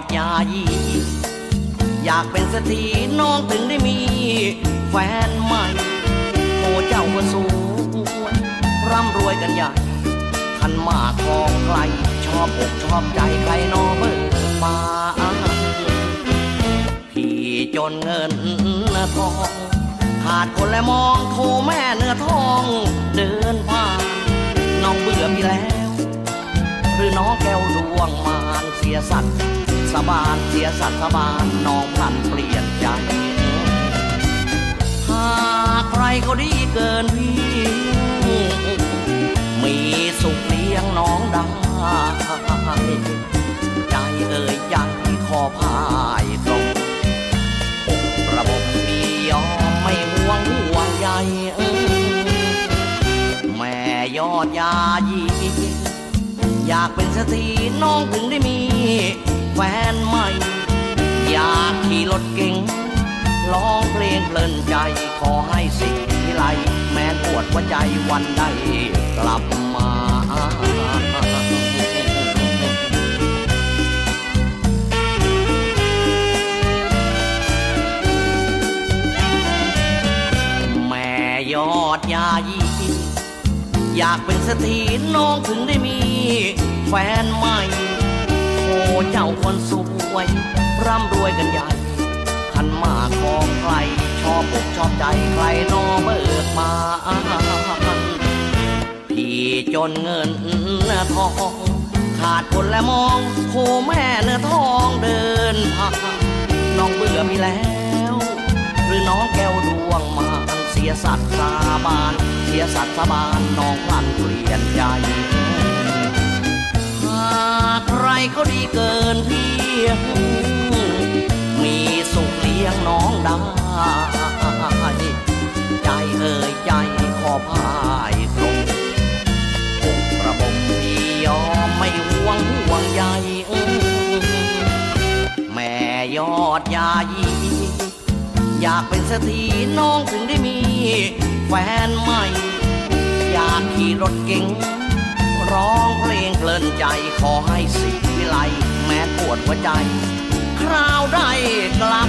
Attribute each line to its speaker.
Speaker 1: ดยายีอยากเป็นเศรษฐีน้องถึงได้มีแฟนใหม่โอ้เจ้าก็สวยร่ำรวยกันใหญ่ขันมากของใครชอบอกชอบใจใครนอเบิกบาพี่จนเงินทอง ขาดคนและมองโทแม่เนื้อทองเดินผ่านน้องเบื่อพี่แล้ว หรือน้องแก้วดวงมารเสียสัตว์ สบานเสียสัตสบานน้องพลันเปลี่ยนใจ หากใครเขาดีเกินพี่ มีสุขเลี้ยงน้องได้ใจเอ่ยใจขอพายตรงระบบพี่ยอมไม่ห่วงห่วงใยเออแม่ยอดยายีอยากเป็นเศรษฐีน้องถึงได้มี แฟนใหม่ อยากขี่รถเก่งร้องเพลงเพลินใจ ขอให้สิ่งที่ไรแม้ปวดหัวใจวันใดกลับมาแม่ยอดยายีอยากเป็นเศรษฐีน้องถึงได้มีแฟนใหม่ เจ้าคนสวย ร่ำรวยกันใหญ่ขันมากของใคร ชอบอกชอบใจใครนอเบิกมาพี่จนเงินทอง ขาดคนและมองโคแม่เนื้อทองเดินผ่านน้องเบื่อพี่แล้ว หรือน้องแก้วดวงมาเสียสัตว์สาบาน เสียสัตว์สาบานน้องพลันเปลี่ยนใจหากใคร เขาดีเกินเพียง มีสุขเลี้ยงน้องได้ใจเอ่ยใจขอพายตรงอกระบมพี่ยอมไม่ห่วงห่วงใยแม่ยอดยายีอยากเป็นเศรษฐีน้องถึงได้มี แฟนใหม่ อยากขี่รถเก๋งร้องเพลงเพลินใจขอให้สี วิไลแม้ปวดหัวใจ คราวได้กล้า